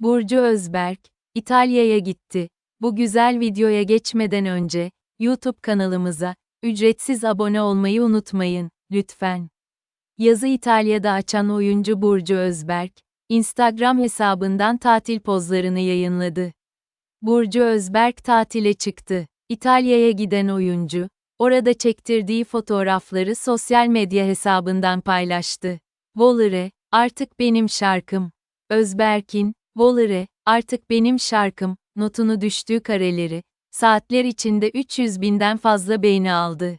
Burcu Özberk, İtalya'ya gitti. Bu güzel videoya geçmeden önce, YouTube kanalımıza, ücretsiz abone olmayı unutmayın, lütfen. Yazı İtalya'da açan oyuncu Burcu Özberk, Instagram hesabından tatil pozlarını yayınladı. Burcu Özberk tatile çıktı. İtalya'ya giden oyuncu, orada çektirdiği fotoğrafları sosyal medya hesabından paylaştı. Volare, artık benim şarkım. Özberk'in, Volare, artık benim şarkım, notunu düştüğü kareleri, saatler içinde 300 binden fazla beğeni aldı.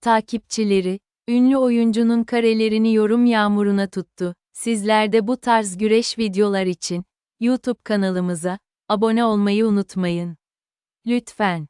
Takipçileri, ünlü oyuncunun karelerini yorum yağmuruna tuttu. Sizler de bu tarz güreş videolar için, YouTube kanalımıza, abone olmayı unutmayın. Lütfen.